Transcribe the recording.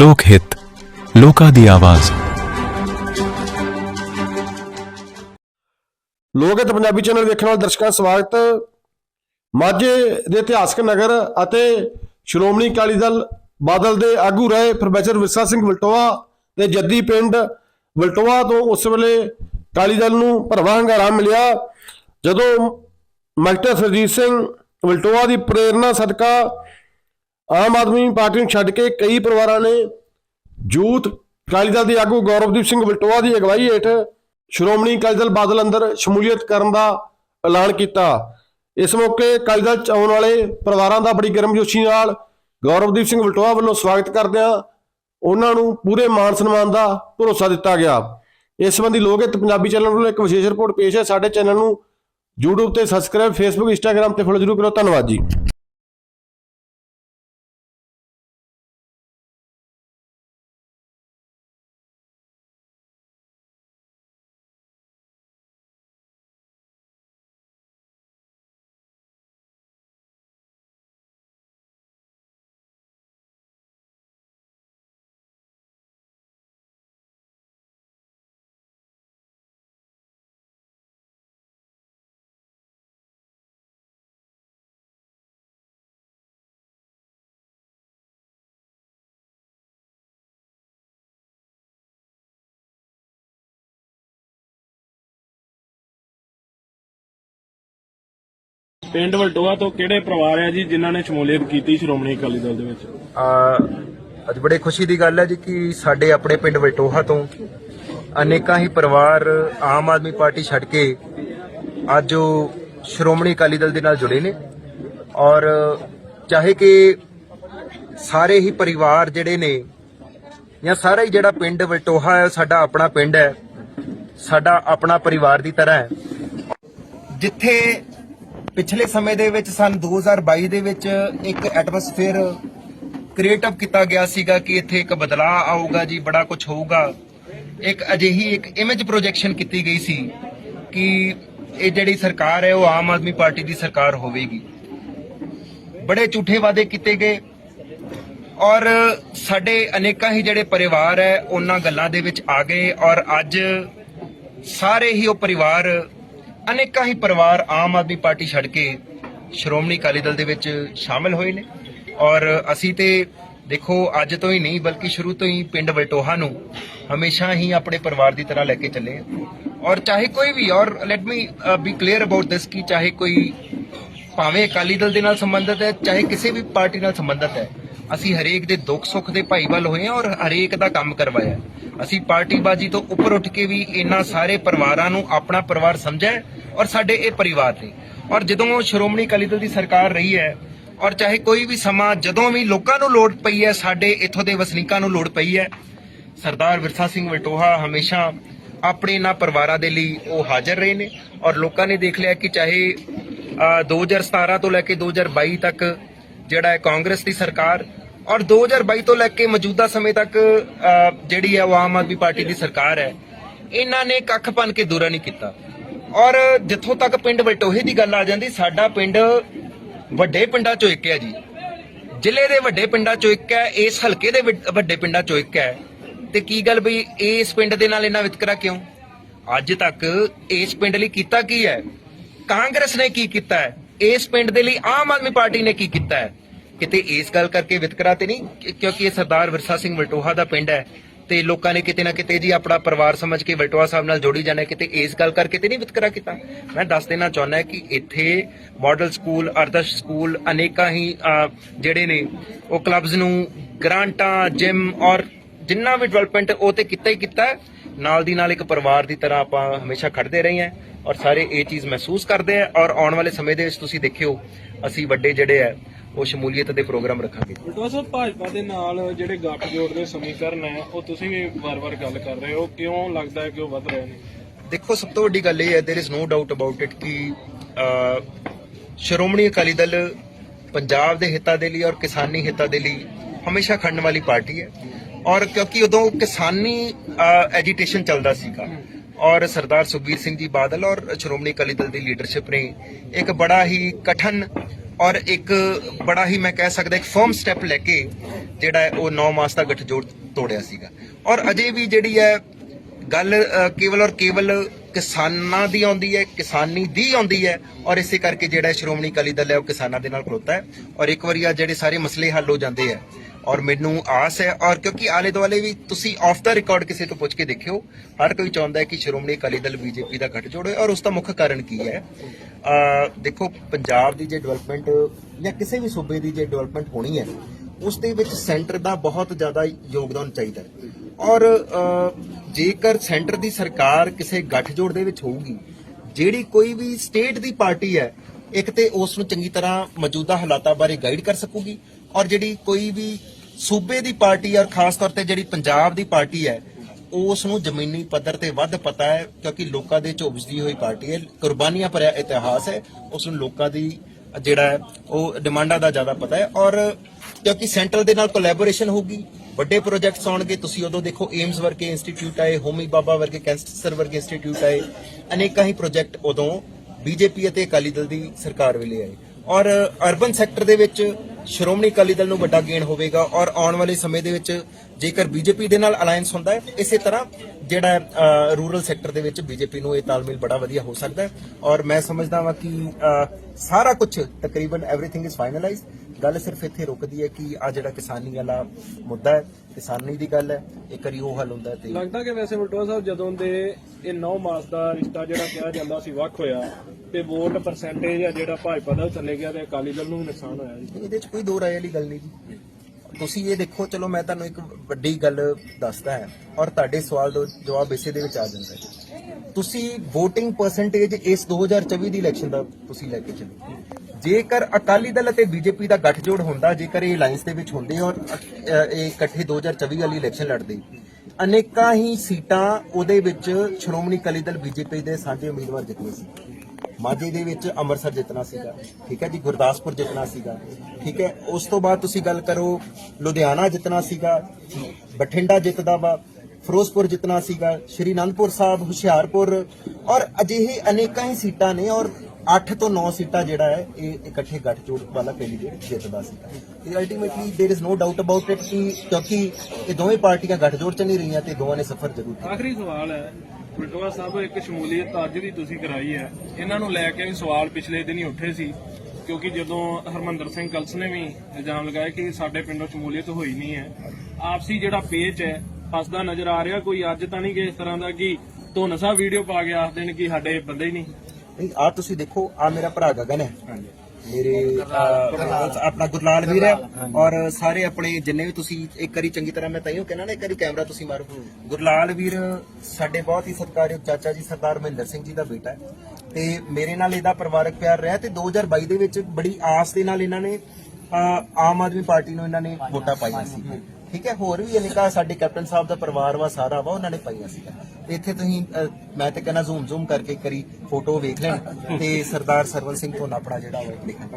ਲੋਕ ਹਿੱਤ, ਲੋਕਾਂ ਦੀ ਆਵਾਜ਼। ਲੋਕ ਇਹ ਪੰਜਾਬੀ ਚੈਨਲ ਵੇਖਣ ਵਾਲੇ ਦਰਸ਼ਕਾਂ ਸਵਾਗਤ। ਮਾਝੇ ਦੇ ਇਤਿਹਾਸਕ ਨਗਰ ਅਤੇ ਸ਼੍ਰੋਮਣੀ ਅਕਾਲੀ ਦਲ ਬਾਦਲ ਦੇ ਆਗੂ ਰਹੇ ਪ੍ਰੋਫੈਸਰ ਵਿਰਸਾ ਸਿੰਘ ਵਲਟੋਆ ਦੇ ਜੱਦੀ ਪਿੰਡ ਵਲਟੋਆ ਤੋਂ ਉਸ ਵੇਲੇ ਅਕਾਲੀ ਦਲ ਨੂੰ ਭਰਵਾਂ ਹੰਗਾਰਾ ਮਿਲਿਆ। ਜਦੋਂ ਮਾਸਟਰ ਸਰਜੀਤ ਸਿੰਘ ਵਲਟੋਆ ਦੀ ਪ੍ਰੇਰਣਾ ਸਦਕਾ ਆਮ ਆਦਮੀ ਪਾਰਟੀ ਨੂੰ ਛੱਡ ਕੇ ਕਈ ਪਰਿਵਾਰਾਂ ਨੇ ਯੂਥ ਅਕਾਲੀ ਦਲ ਦੇ ਆਗੂ ਗੌਰਵਦੀਪ ਸਿੰਘ ਵਲਟੋਆ ਦੀ ਅਗਵਾਈ ਹੇਠ ਸ਼੍ਰੋਮਣੀ ਅਕਾਲੀ ਦਲ ਬਾਦਲ ਅੰਦਰ ਸ਼ਮੂਲੀਅਤ ਕਰਨ ਦਾ ਐਲਾਨ ਕੀਤਾ। ਇਸ ਮੌਕੇ ਅਕਾਲੀ ਦਲ ਚ ਆਉਣ ਵਾਲੇ ਪਰਿਵਾਰਾਂ ਦਾ ਬੜੀ ਗਰਮਜੋਸ਼ੀ ਨਾਲ ਗੌਰਵਦੀਪ ਸਿੰਘ ਵਲਟੋਆ ਵੱਲੋਂ ਸਵਾਗਤ ਕਰਦਿਆਂ ਉਹਨਾਂ ਨੂੰ ਪੂਰੇ ਮਾਣ ਸਨਮਾਨ ਦਾ ਭਰੋਸਾ ਦਿੱਤਾ ਗਿਆ। ਇਸ ਸੰਬੰਧੀ ਲੋਕ ਹਿੱਤ ਪੰਜਾਬੀ ਚੈਨਲ ਵੱਲੋਂ ਇੱਕ ਵਿਸ਼ੇਸ਼ ਰਿਪੋਰਟ ਪੇਸ਼ ਹੈ। ਸਾਡੇ ਚੈਨਲ ਨੂੰ YouTube ਤੇ ਸਬਸਕ੍ਰਾਈਬ Facebook, Instagram ਤੇ ਫੋਲੋ ਜ਼ਰੂਰ ਕਰੋ। ਧੰਨਵਾਦ ਜੀ। ਪਿੰਡ ਵਲਟੋਆ ਤੋਂ ਕਿਹੜੇ ਪਰਿਵਾਰ ਆ ਜੀ ਜਿਨ੍ਹਾਂ ਨੇ ਸ਼ਮੂਲੀਅਤ ਕੀਤੀ ਸ਼੍ਰੋਮਣੀ ਅਕਾਲੀ ਦਲ ਦੇ ਵਿੱਚ? ਆ ਅੱਜ ਬੜੇ ਖੁਸ਼ੀ ਦੀ ਗੱਲ ਹੈ ਜੀ ਕਿ ਸਾਡੇ ਆਪਣੇ ਪਿੰਡ ਵਲਟੋਹਾ ਤੋਂ ਅਨੇਕਾਂ ਹੀ ਪਰਿਵਾਰ ਆਮ ਆਦਮੀ ਪਾਰਟੀ ਛੱਡ ਕੇ ਅੱਜ ਉਹ ਸ਼੍ਰੋਮਣੀ ਅਕਾਲੀ ਦਲ ਦੇ ਨਾਲ ਜੁੜੇ ਨੇ ਔਰ ਚਾਹੇ ਕਿ ਸਾਰੇ ਹੀ ਪਰਿਵਾਰ ਜਿਹੜੇ ਨੇ ਜਾਂ ਸਾਰਾ ਹੀ ਜਿਹੜਾ ਪਿੰਡ ਵਲਟੋਹਾ ਹੈ ਸਾਡਾ ਆਪਣਾ ਪਿੰਡ ਹੈ ਸਾਡਾ ਆਪਣਾ ਪਰਿਵਾਰ ਦੀ ਤਰ੍ਹਾਂ ਹੈ। ਜਿੱਥੇ ਪਿਛਲੇ ਸਮੇਂ ਦੇ ਵਿੱਚ ਸਨ 2022 ਦੇ ਵਿੱਚ ਇੱਕ ਐਟਮੋਸਫੇਅਰ ਕ੍ਰੀਏਟ ਕੀਤਾ ਗਿਆ ਸੀਗਾ ਕਿ ਇੱਥੇ ਇੱਕ ਬਦਲਾਅ ਆਊਗਾ ਜੀ, ਬੜਾ ਕੁਝ ਹੋਊਗਾ। ਇੱਕ ਅਜਿਹੀ ਇੱਕ ਇਮੇਜ ਪ੍ਰੋਜੈਕਸ਼ਨ ਕੀਤੀ ਗਈ ਸੀ ਕਿ ਇਹ ਜਿਹੜੀ ਸਰਕਾਰ ਹੈ, ਉਹ ਆਮ ਆਦਮੀ ਪਾਰਟੀ ਦੀ ਸਰਕਾਰ ਹੋਵੇਗੀ। ਬੜੇ ਝੂਠੇ ਵਾਅਦੇ ਕੀਤੇ ਗਏ ਔਰ ਸਾਡੇ ਅਨੇਕਾਂ ਹੀ ਜਿਹੜੇ ਪਰਿਵਾਰ ਹੈ, ਉਹਨਾਂ ਗੱਲਾਂ ਦੇ ਵਿੱਚ ਆ ਗਏ ਔਰ ਅੱਜ ਸਾਰੇ ਹੀ ਉਹ ਪਰਿਵਾਰ ਅਨੇਕਾਂ ਹੀ ਪਰਿਵਾਰ ਆਮ ਆਦਮੀ ਪਾਰਟੀ ਛੱਡ ਕੇ ਸ਼੍ਰੋਮਣੀ ਅਕਾਲੀ ਦਲ ਦੇ ਵਿੱਚ ਸ਼ਾਮਿਲ ਹੋਏ ਨੇ। ਔਰ ਅਸੀਂ ਤੇ ਦੇਖੋ, ਅੱਜ ਤੋਂ ਹੀ ਨਹੀਂ, ਬਲਕਿ ਸ਼ੁਰੂ ਤੋਂ ਹੀ ਪਿੰਡ ਵਲਟੋਹਾ ਨੂੰ ਹਮੇਸ਼ਾ ਹੀ ਆਪਣੇ ਪਰਿਵਾਰ ਦੀ ਤਰ੍ਹਾਂ ਲੈ ਕੇ ਚੱਲੇ ਹਾਂ ਔਰ ਚਾਹੇ ਕੋਈ ਵੀ, ਔਰ let me be clear about this ਕਿ ਚਾਹੇ ਕੋਈ ਭਾਵੇਂ ਅਕਾਲੀ ਦਲ ਦੇ ਨਾਲ ਸੰਬੰਧਿਤ ਹੈ, ਚਾਹੇ ਕਿਸੇ ਵੀ ਪਾਰਟੀ ਨਾਲ ਸੰਬੰਧਿਤ ਹੈ ਅਸੀਂ ਹਰੇਕ ਦੇ ਦੁੱਖ ਸੁੱਖ ਦੇ ਭਾਈਵਾਲ ਹੋਏ ਹਾਂ ਔਰ ਹਰੇਕ ਦਾ ਕੰਮ ਕਰਵਾਇਆ ਅਸੀਂ ਪਾਰਟੀਬਾਜ਼ੀ ਤੋਂ ਉੱਪਰ ਉੱਠ ਕੇ ਵੀ ਇਹਨਾਂ ਸਾਰੇ ਪਰਿਵਾਰਾਂ ਨੂੰ ਆਪਣਾ ਪਰਿਵਾਰ ਸਮਝਿਆ ਔਰ ਸਾਡੇ ਇਹ ਪਰਿਵਾਰ ਨੇ। ਔਰ ਜਦੋਂ ਸ਼੍ਰੋਮਣੀ ਅਕਾਲੀ ਦਲ ਦੀ ਸਰਕਾਰ ਰਹੀ ਹੈ ਔਰ ਚਾਹੇ ਕੋਈ ਵੀ ਸਮਾਂ ਜਦੋਂ ਵੀ ਲੋਕਾਂ ਨੂੰ ਲੋੜ ਪਈ ਹੈ ਸਾਡੇ ਇੱਥੋਂ ਦੇ ਵਸਨੀਕਾਂ ਨੂੰ ਲੋੜ ਪਈ ਹੈ ਸਰਦਾਰ ਵਿਰਸਾ ਸਿੰਘ ਵਟੋਹਾ ਹਮੇਸ਼ਾ ਆਪਣੇ ਇਹਨਾਂ ਪਰਿਵਾਰਾਂ ਦੇ ਲਈ ਉਹ ਹਾਜ਼ਰ ਰਹੇ ਨੇ ਔਰ ਲੋਕਾਂ ਨੇ ਦੇਖ ਲਿਆ ਕਿ ਚਾਹੇ ਅ, 2017 ਤੋਂ ਲੈ ਕੇ 2022 ਤੱਕ ਜਿਹੜਾ ਹੈ ਕਾਂਗਰਸ ਦੀ ਸਰਕਾਰ ਔਰ 2022 ਤੋਂ ਲੈ ਕੇ ਮੌਜੂਦਾ ਸਮੇਂ ਤੱਕ ਜਿਹੜੀ ਹੈ ਉਹ ਆਮ ਆਦਮੀ ਪਾਰਟੀ ਦੀ ਸਰਕਾਰ ਹੈ, ਇਹਨਾਂ ਨੇ ਕੱਖ ਭੰਨ ਕੇ ਦੂਰਾ ਨਹੀਂ ਕੀਤਾ। ਔਰ ਜਿੱਥੋਂ ਤੱਕ ਪਿੰਡ ਵਲਟੋਹੇ ਦੀ ਗੱਲ ਆ ਜਾਂਦੀ, ਸਾਡਾ ਪਿੰਡ ਵੱਡੇ ਪਿੰਡਾਂ ਚੋਂ ਇੱਕ ਹੈ ਜੀ। ਜ਼ਿਲ੍ਹੇ ਦੇ ਵੱਡੇ ਪਿੰਡਾਂ ਚੋਂ ਇੱਕ ਹੈ, ਇਸ ਹਲਕੇ ਦੇ ਵੱਡੇ ਪਿੰਡਾਂ ਚੋਂ ਇੱਕ ਹੈ। ਤੇ ਕੀ ਗੱਲ ਬਈ, ਇਸ ਪਿੰਡ ਦੇ ਨਾਲ ਇਹਨਾਂ ਵਿਤਕਰਾ ਕਿਉਂ? ਅੱਜ ਤੱਕ ਇਸ ਪਿੰਡ ਲਈ ਕੀਤਾ ਕੀ ਹੈ? ਕਾਂਗਰਸ ਨੇ ਕੀ ਕੀਤਾ ਹੈ? ਇਸ ਪਿੰਡ ਦੇ ਲਈ ਆਮ ਆਦਮੀ ਪਾਰਟੀ ਨੇ ਕੀ ਕੀਤਾ ਹੈ? ਕਿਤੇ ਇਸ ਗੱਲ ਕਰਕੇ ਵਿਤਕਰਾ ਤੇ ਨਹੀਂ ਕਿਉਂਕਿ ਇਹ ਸਰਦਾਰ ਵਿਰਸਾ ਸਿੰਘ ਵਲਟੋਹਾ ਦਾ ਪਿੰਡ ਹੈ ਤੇ ਲੋਕਾਂ ਨੇ ਕਿਤੇ ਨਾ ਕਿਤੇ ਜੀ ਆਪਣਾ ਪਰਿਵਾਰ ਸਮਝ ਕੇ ਵਲਟੋਹਾ ਸਾਹਿਬ ਨਾਲ ਜੋੜੀ ਜਾਣਾ ਕਿਤੇ ਇਸ ਗੱਲ ਕਰਕੇ ਤੇ ਨਹੀਂ ਵਿਤਕਰਾ ਕੀਤਾ ਮੈਂ ਦੱਸ ਦੇਣਾ ਚਾਹੁੰਦਾ ਕਿ ਇੱਥੇ ਮਾਡਲ ਸਕੂਲ ਅਰਦਸ਼ ਸਕੂਲ ਅਨੇਕਾਂ ਹੀ ਜਿਹੜੇ ਨੇ, ਉਹ ਕਲੱਬਸ ਨੂੰ ਗ੍ਰਾਂਟਾਂ ਜਿਮ ਔਰ ਜਿੰਨਾ ਵੀ ਡਿਵੈਲਪਮੈਂਟ ਉਹ ਤੇ ਕੀਤਾ ਹੀ ਕੀਤਾ ਹੈ। ਨਾਲ ਦੀ ਨਾਲ ਇੱਕ ਪਰਿਵਾਰ ਦੀ ਤਰ੍ਹਾਂ ਆਪਾਂ ਹਮੇਸ਼ਾ ਖੜਦੇ ਰਹੇ ਹਾਂ ਔਰ ਸਾਰੇ ਇਹ ਚੀਜ਼ ਮਹਿਸੂਸ ਕਰਦੇ ਆ ਔਰ ਆਉਣ ਵਾਲੇ ਸਮੇਂ ਦੇ ਵਿੱਚ ਤੁਸੀਂ ਦੇਖਿਓ, ਅਸੀਂ ਵੱਡੇ ਜਿਹੜੇ ਆ ਉਹ ਸ਼ਮੂਲੀਅਤ ਦੇ ਪ੍ਰੋਗਰਾਮ ਰੱਖਾਂਗੇ ਵਲਟੋਆ ਸਾਹਿਬ ਭਾਜਪਾ ਦੇ ਨਾਲ ਜਿਹੜੇ ਗੱਠਜੋੜ ਦੇ ਸਮੀਕਰਨ ਹੈ ਉਹ ਤੁਸੀਂ ਵੀ ਵਾਰ-ਵਾਰ ਗੱਲ ਕਰ ਰਹੇ ਹੋ ਕਿਉਂ ਲੱਗਦਾ ਹੈ ਕਿ ਉਹ ਵੱਧ ਰਹੇ ਨੇ ਦੇਖੋ ਸਭ ਤੋਂ ਵੱਡੀ ਗੱਲ ਇਹ ਹੈ there is no doubt about it ਕਿ ਅਹ, ਸ਼੍ਰੋਮਣੀ ਅਕਾਲੀ ਦਲ ਪੰਜਾਬ ਦੇ ਹਿੱਤਾਂ ਦੇ ਲਈ ਔਰ ਕਿਸਾਨੀ ਹਿੱਤਾਂ ਦੇ ਲਈ ਹਮੇਸ਼ਾ ਖੜਨ ਵਾਲੀ ਪਾਰਟੀ ਹੈ ਔਰ ਕਿਉਂਕਿ ਉਦੋਂ ਕਿਸਾਨੀ ਐਜੀਟੇਸ਼ਨ ਚੱਲਦਾ ਸੀਗਾ ਔਰ ਸਰਦਾਰ ਸੁਖਬੀਰ ਸਿੰਘ ਜੀ ਬਾਦਲ ਔਰ ਸ਼੍ਰੋਮਣੀ ਅਕਾਲੀ ਦਲ ਦੀ ਲੀਡਰਸ਼ਿਪ ਨੇ ਇੱਕ ਬੜਾ ਹੀ ਕਠਨ ਔਰ ਇੱਕ ਬੜਾ ਹੀ ਮੈਂ ਕਹਿ ਸਕਦਾ ਇੱਕ ਫਰਮ ਸਟੈਪ ਲੈ ਕੇ ਜਿਹੜਾ ਹੈ ਉਹ 9 ਮਾਸ ਦਾ ਗੱਠਜੋੜ ਤੋੜਿਆ ਸੀਗਾ। ਔਰ ਅਜੇ ਵੀ ਜਿਹੜੀ ਹੈ ਗੱਲ ਕੇਵਲ ਔਰ ਕੇਵਲ ਕਿਸਾਨਾਂ ਦੀ ਆਉਂਦੀ ਹੈ, ਕਿਸਾਨੀ ਦੀ ਆਉਂਦੀ ਹੈ ਔਰ ਇਸੇ ਕਰਕੇ ਜਿਹੜਾ ਸ਼੍ਰੋਮਣੀ ਅਕਾਲੀ ਦਲ ਹੈ ਉਹ ਕਿਸਾਨਾਂ ਦੇ ਨਾਲ ਖਲੋਤਾ ਹੈ। ਔਰ ਇੱਕ ਵਾਰੀ ਆ ਜਿਹੜੇ ਸਾਰੇ ਮਸਲੇ ਹੱਲ ਹੋ ਜਾਂਦੇ ਆ ਔਰ ਮੈਨੂੰ ਆਸ ਹੈ, ਔਰ ਕਿਉਂਕਿ ਆਲੇ ਦੁਆਲੇ ਵੀ ਤੁਸੀਂ ਆਫ ਦਾ ਰਿਕਾਰਡ ਕਿਸੇ ਤੋਂ ਪੁੱਛ ਕੇ ਦੇਖਿਓ, ਹਰ ਕੋਈ ਚਾਹੁੰਦਾ ਹੈ ਕਿ ਸ਼੍ਰੋਮਣੀ ਅਕਾਲੀ ਦਲ ਬੀਜੇਪੀ ਦਾ ਗੱਠਜੋੜ ਹੋਏ ਔਰ ਉਸ ਦਾ ਮੁੱਖ ਕਾਰਨ ਕੀ ਹੈ? ਦੇਖੋ, ਪੰਜਾਬ ਦੀ ਜੇ ਡਿਵੈਲਪਮੈਂਟ ਜਾਂ ਕਿਸੇ ਵੀ ਸੂਬੇ ਦੀ ਜੇ ਡਿਵੈਲਪਮੈਂਟ ਹੋਣੀ ਹੈ, ਉਸ ਦੇ ਵਿੱਚ ਸੈਂਟਰ ਦਾ ਬਹੁਤ ਜ਼ਿਆਦਾ ਯੋਗਦਾਨ ਚਾਹੀਦਾ ਹੈ। ਔਰ ਜੇਕਰ ਸੈਂਟਰ ਦੀ ਸਰਕਾਰ ਕਿਸੇ ਗੱਠਜੋੜ ਦੇ ਵਿੱਚ ਹੋਊਗੀ, ਜਿਹੜੀ ਕੋਈ ਵੀ ਸਟੇਟ ਦੀ ਪਾਰਟੀ ਹੈ, ਇੱਕ ਤੇ ਉਸ ਨੂੰ ਚੰਗੀ ਤਰ੍ਹਾਂ ਮੌਜੂਦਾ ਹਾਲਾਤਾਂ ਬਾਰੇ ਗਾਈਡ ਕਰ ਸਕੂਗੀ ਔਰ ਜਿਹੜੀ ਕੋਈ ਵੀ ਸੂਬੇ ਦੀ ਪਾਰਟੀ ਔਰ ਖਾਸ ਤੌਰ ਤੇ ਜਿਹੜੀ ਪੰਜਾਬ ਦੀ ਪਾਰਟੀ ਹੈ, ਉਸ ਨੂੰ ਜ਼ਮੀਨੀ ਪੱਧਰ ਤੇ ਵੱਧ ਪਤਾ ਹੈ, ਕਿਉਂਕਿ ਲੋਕਾਂ ਦੇ ਚ ਹੋਈ ਪਾਰਟੀ ਹੈ, ਕੁਰਬਾਨੀਆਂ ਭਰਿਆ ਇਤਿਹਾਸ ਹੈ, ਉਸ ਨੂੰ ਲੋਕਾਂ ਦੀ ਜਿਹੜਾ ਹੈ, ਉਹ ਡਿਮਾਂਡਾਂ ਦਾ ਜ਼ਿਆਦਾ ਪਤਾ ਹੈ, ਔਰ ਕਿਉਂਕਿ ਸੈਂਟਰ ਦੇ ਨਾਲ ਕੋਲੈਬੋਰੇਸ਼ਨ ਹੋਊਗੀ, ਵੱਡੇ ਪ੍ਰੋਜੈਕਟਸ ਆਉਣਗੇ, ਤੁਸੀਂ ਉਦੋਂ ਦੇਖੋ ਏਮਸ ਵਰਗੇ ਇੰਸਟੀਚਿਊਟ ਆਏ ਹੋਮੀ ਬਾਬਾ ਵਰਗੇ ਕੈਂਸਰ ਵਰਗੇ ਇੰਸਟੀਚਿਊਟ ਆਏ, ਅਨੇਕਾਂ ਹੀ ਪ੍ਰੋਜੈਕਟ ਉਦੋਂ ਬੀਜੇਪੀ ਅਤੇ ਅਕਾਲੀ ਦਲ ਦੀ ਸਰਕਾਰ ਵੇਲੇ ਆਏ, ਔਰ ਅਰਬਨ ਸੈਕਟਰ ਦੇ ਵਿੱਚ ਸ਼੍ਰੋਮਣੀ ਅਕਾਲੀ ਦਲ ਨੂੰ ਵੱਡਾ ਗੇਨ ਹੋਵੇਗਾ ਔਰ ਆਉਣ ਵਾਲੇ ਸਮੇਂ ਦੇ ਵਿੱਚ ਜੇਕਰ ਬੀਜੇਪੀ ਦੇ ਨਾਲ ਅਲਾਈਅੰਸ ਹੁੰਦਾ ਹੈ, ਇਸੇ ਤਰ੍ਹਾਂ ਜਿਹੜਾ ਰੂਰਲ ਸੈਕਟਰ ਦੇ ਵਿੱਚ ਬੀਜੇਪੀ ਨੂੰ ਇਹ ਤਾਲਮੇਲ ਬੜਾ ਵਧੀਆ ਹੋ ਸਕਦਾ ਹੈ। ਔਰ ਮੈਂ ਸਮਝਦਾ ਹਾਂ ਕਿ ਸਾਰਾ ਕੁਝ ਤਕਰੀਬਨ ਐਵਰੀਥਿੰਗ ਇਜ਼ ਫਾਈਨਲਾਈਜ਼ਡ ਗੱਲ ਸਿਰਫ ਇੱਥੇ ਰੁਕਦੀ ਹੈ ਕਿ ਆ ਜਿਹੜਾ ਕਿਸਾਨੀ ਵਾਲਾ ਮੁੱਦਾ ਹੈ ਕਿਸਾਨੀ ਦੀ ਗੱਲ ਹੈ ਇੱਕ ਵਾਰੀ ਉਹ ਹੱਲ ਹੁੰਦਾ ਹੈ ਤੇ ਲੱਗਦਾ ਕਿ ਵੈਸੇ ਬਲਟੋਆ ਸਾਹਿਬ ਜਦੋਂ ਦੇ ਇਹ 9 ਮਾਸ ਦਾ ਰਿਸ਼ਤਾ ਜਿਹੜਾ ਕਿਹਾ ਜਾਂਦਾ ਸੀ ਵੱਖ ਹੋਇਆ ਤੇ ਵੋਟ ਪਰਸੈਂਟੇਜ ਆ ਜਿਹੜਾ ਭਾਜਪਾ ਦਾ ਥੱਲੇ ਗਿਆ ਤੇ ਅਕਾਲੀ ਦਲ ਨੂੰ ਨੁਕਸਾਨ ਹੋਇਆ ਜੀ। ਇਹਦੇ 'ਚ ਕੋਈ ਦੋ ਰਾਏ ਵਾਲੀ ਗੱਲ ਨਹੀਂ ਜੀ। ਤੁਸੀਂ ਇਹ ਦੇਖੋ ਚਲੋ ਮੈਂ ਤੁਹਾਨੂੰ ਇੱਕ ਵੱਡੀ ਗੱਲ ਦੱਸਦਾ ਹੈ ਔਰ ਤੁਹਾਡੇ ਸਵਾਲ ਦਾ ਜਵਾਬ ਇਸੇ ਦੇ ਵਿੱਚ ਆ ਜਾਂਦਾ ਹੈ। ਤੁਸੀਂ VOTING ਪਰਸੈਂਟੇਜ ਇਸ 2024 ਦੀ ਇਲੈਕਸ਼ਨ ਦਾ ਤੁਸੀਂ ਲੈ ਕੇ ਚੱਲੋ। ਜੇਕਰ ਅਕਾਲੀ ਦਲ ਅਤੇ ਬੀਜੇਪੀ ਦਾ ਗੱਠਜੋੜ ਹੁੰਦਾ ਜੇਕਰ ਇਹ ਅਲਾਈਅੰਸ ਦੇ ਵਿੱਚ ਹੁੰਦੇ ਔਰ ਅ, ਇਹ ਇਕੱਠੇ 2024 ਵਾਲੀ ਇਲੈਕਸ਼ਨ ਲੜਦੇ ਅਨੇਕਾਂ ਹੀ ਸੀਟਾਂ ਉਹਦੇ ਵਿੱਚ ਸ਼੍ਰੋਮਣੀ ਅਕਾਲੀ ਦਲ ਬੀਜੇਪੀ ਦੇ ਸਾਂਝੇ ਉਮੀਦਵਾਰ ਜਿੱਤਦੇ ਸੀ। ਮਾਝੇ ਦੇ ਵਿੱਚ ਅੰਮ੍ਰਿਤਸਰ ਜਿੱਤਣਾ ਸੀਗਾ ਠੀਕ ਹੈ ਜੀ ਗੁਰਦਾਸਪੁਰ ਜਿੱਤਣਾ ਸੀਗਾ ਠੀਕ ਹੈ ਉਸ ਤੋਂ ਬਾਅਦ ਤੁਸੀਂ ਗੱਲ ਕਰੋ ਲੁਧਿਆਣਾ ਜਿੱਤਣਾ ਸੀਗਾ ਬਠਿੰਡਾ ਜਿੱਤਦਾ ਵਾ ਫਿਰੋਜ਼ਪੁਰ ਜਿੱਤਣਾ ਸੀਗਾ ਸ਼੍ਰੀ ਅਨੰਦਪੁਰ ਸਾਹਿਬ ਹੁਸ਼ਿਆਰਪੁਰ ਔਰ ਅਜਿਹੇ ਅਨੇਕਾਂ ਹੀ ਸੀਟਾਂ ਨੇ ਔਰ 8 ਤੋਂ 9 ਸੀਟਾਂ ਜਿਹੜਾ ਹੈ ਇਹ ਇਕੱਠੇ ਗੱਠਜੋੜ ਵਾਲਾ ਕੈਂਡੀਡੇਟ ਜਿੱਤਦਾ ਸੀਗਾ ਤੇ ultimately there is no doubt about it ਕਿ ਕਿਉਂਕਿ ਇਹ ਦੋਵੇਂ ਪਾਰਟੀਆਂ ਗੱਠਜੋੜ ਚ ਨਹੀਂ ਰਹੀਆਂ ਤੇ ਦੋਵਾਂ ਨੇ ਸਫ਼ਰ ਜ਼ਰੂਰ ਕੀਤਾ ਆਖਰੀ ਸਵਾਲ ਹੈ ਬਲਟੋਆ ਸਾਹਿਬ ਇੱਕ ਸ਼ਮੂਲੀਅਤ ਅੱਜ ਦੀ ਤੁਸੀਂ ਕਰਾਈ ਹੈ ਇਹਨਾਂ ਨੂੰ ਲੈ ਕੇ ਵੀ ਸਵਾਲ ਪਿਛਲੇ ਦਿਨ ਹੀ ਉੱਠੇ ਸੀ ਕਿਉਂਕਿ ਜਦੋਂ ਹਰਮੰਦਰ ਸਿੰਘ ਕਲਸ ਨੇ ਵੀ ਇਲਜ਼ਾਮ ਲਗਾਇਆ ਕਿ ਸਾਡੇ ਪਿੰਡੋਂ ਸ਼ਮੂਲੀਅਤ ਹੋਈ ਨਹੀਂ ਹੈ ਆਪਸੀ ਜਿਹੜਾ ਪੇਚ ਹੈ ਫਸਦਾ ਨਜ਼ਰ ਆ ਰਿਹਾ ਕੋਈ ਅੱਜ ਤਾਂ ਨਹੀਂ ਕਿ ਇਸ ਤਰ੍ਹਾਂ ਦਾ ਕਿ ਧੁੰਨ ਸਾਹਿਬ ਵੀਡੀਓ ਪਾ ਕੇ ਆਖ ਦੇਣ ਕਿ ਸਾਡੇ ਬੰਦੇ ਹੀ ਨਹੀਂ ਨਹੀਂ ਆ ਤੁਸੀਂ ਦੇਖੋ ਆ ਮੇਰਾ ਭਰਾ ਗਗਨ ਹੈ। ਮੇਰੇ ਆਪਣਾ ਗੁਰਲਾਲ ਵੀਰ ਹੈ। ਔਰ ਸਾਰੇ ਆਪਣੇ ਜਿੰਨੇ ਵੀ ਤੁਸੀਂ ਇੱਕ ਵਾਰੀ ਚੰਗੀ ਤਰ੍ਹਾਂ ਮੈਂ ਤਾਈਓ ਕਹਿਣਾ ਨਾ ਇੱਕ ਵਾਰੀ ਕੈਮਰਾ ਤੁਸੀਂ ਮਾਰੋ। ਗੁਰਲਾਲ ਵੀਰ ਸਾਡੇ ਬਹੁਤ ਹੀ ਸਤਿਕਾਰਯੋਗ ਚਾਚਾ ਜੀ ਸਰਦਾਰ ਮਹਿੰਦਰ ਸਿੰਘ ਜੀ ਦਾ ਬੇਟਾ ਹੈ। ਤੇ ਮੇਰੇ ਨਾਲ ਇਹਦਾ ਪਰਿਵਾਰਕ ਪਿਆਰ ਰਿਹਾ ਤੇ 2022 ਦੇ ਵਿੱਚ ਬੜੀ ਆਸ ਦੇ ਨਾਲ ਇਹਨਾਂ ਨੇ ਆਮ ਆਦਮੀ ਪਾਰਟੀ ਨੂੰ ਇਹਨਾਂ ਨੇ ਵੋਟਾਂ ਪਾਈਆਂ ਸੀ। ਠੀਕ ਹੈ? ਹੋਰ ਵੀ ਅਨੇਕਾਂ ਸਾਡੇ ਕੈਪਟਨ ਸਾਹਿਬ ਦਾ ਪਰਿਵਾਰ ਵਾ ਸਾਰਾ ਵਾ ਉਹਨਾਂ ਨੇ ਪਾਈਆਂ ਸੀ ਤੇ ਇੱਥੇ ਤੁਸੀਂ ਅਹ, ਮੈਂ ਤੇ ਕਹਿੰਦਾ ਜ਼ੂਮ ਜ਼ੂਮ ਕਰਕੇ ਇੱਕ ਫੋਟੋ ਵੇਖ ਲੈਣ ਤੇ ਸਰਦਾਰ ਸਰਵਨ ਸਿੰਘ ਤੋਂ ਆਪਣਾ ਜਿਹੜਾ ਵਾ ਲਿਖਣ